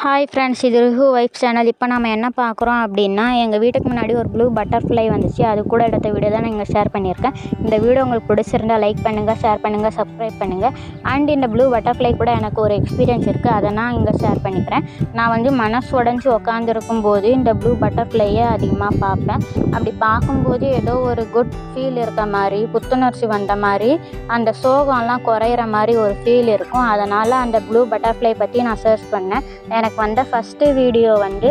Hi friends இது ரிஹு wife channel இப்போ நம்ம என்ன பார்க்குறோம் அப்படின்னா எங்கள் வீட்டுக்கு முன்னாடி ஒரு ப்ளூ பட்டர்ஃப்ளை வந்துச்சு. அது கூட எடுத்த வீடியோ தான் நான் இங்கே ஷேர் பண்ணியிருக்கேன். இந்த வீடியோ உங்களுக்கு பிடிச்சிருந்தா லைக் பண்ணுங்கள் ஷேர் பண்ணுங்கள் சப்ஸ்கிரைப் பண்ணுங்கள் அண்ட் இந்த ப்ளூ பட்டர்ஃப்ளை கூட எனக்கு ஒரு எக்ஸ்பீரியன்ஸ் இருக்குது அதை நான் இங்கே ஷேர் பண்ணிக்கிறேன். நான் வந்து மனசு உடஞ்சி உக்காந்துருக்கும் போது இந்த ப்ளூ பட்டர்ஃப்ளையை அதிகமாக பார்ப்பேன். அப்படி பார்க்கும்போது ஏதோ ஒரு குட் ஃபீல் இருக்க மாதிரி புத்துணர்ச்சி வந்த மாதிரி அந்த சோகம்லாம் குறையிற மாதிரி ஒரு ஃபீல் இருக்கும். அதனால் அந்த ப்ளூ பட்டர்ஃப்ளை பற்றி நான் சர்ச் பண்ணேன். எனக்கு எனக்கு வந்த ஃபஸ்ட்டு வீடியோ வந்து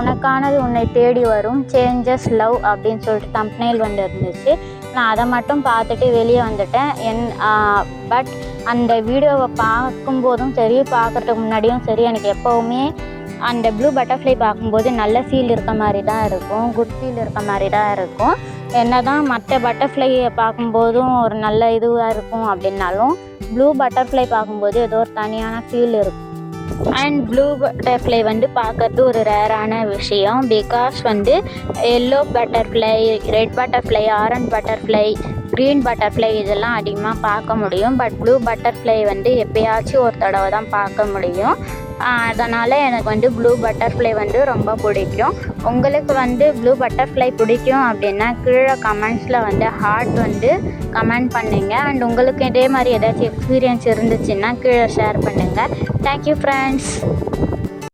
உனக்கானது உன்னை தேடி வரும் சேஞ்சஸ் லவ் அப்படின்னு சொல்லிட்டு தம்ப்னெயில் வந்து இருந்துச்சு. நான் அதை மட்டும் பார்த்துட்டு வெளியே வந்துட்டேன். என் பட் அந்த வீடியோவை பார்க்கும்போதும் சரி பார்க்குறதுக்கு முன்னாடியும் சரி எனக்கு எப்போவுமே அந்த ப்ளூ பட்டர்ஃப்ளை பார்க்கும்போது நல்ல ஃபீல் இருக்க மாதிரி தான் இருக்கும் குட் ஃபீல் இருக்க மாதிரி தான் இருக்கும். என்ன தான் மற்ற பட்டர்ஃப்ளையை பார்க்கும்போதும் ஒரு நல்ல இதுவாக இருக்கும் அப்படின்னாலும் ப்ளூ பட்டர்ஃப்ளை பார்க்கும்போது ஏதோ ஒரு தனியான ஃபீல் இருக்கும். அண்ட் ப்ளூ பட்டர்ஃப்ளை வந்து பார்க்கறது ஒரு ரேரான விஷயம். பிகாஸ் வந்து yellow butterfly red butterfly orange butterfly green butterfly இதெல்லாம் அதிகமாக பார்க்க முடியும். பட் ப்ளூ பட்டர்ஃப்ளை வந்து எப்பயாச்சும் ஒரு தடவை தான் பார்க்க முடியும். அதனால் எனக்கு வந்து ப்ளூ பட்டர்ஃப்ளை வந்து ரொம்ப பிடிக்கும். உங்களுக்கு வந்து ப்ளூ பட்டர்ஃப்ளை பிடிக்கும் அப்படின்னா கீழே கமெண்ட்ஸில் வந்து ஹார்ட் வந்து கமெண்ட் பண்ணுங்கள் அண்ட் உங்களுக்கு இதே மாதிரி ஏதாச்சும் எக்ஸ்பீரியன்ஸ் இருந்துச்சுன்னா கீழே ஷேர் பண்ணுங்கள் தேங்க்யூ ஃப்ரெண்ட்ஸ்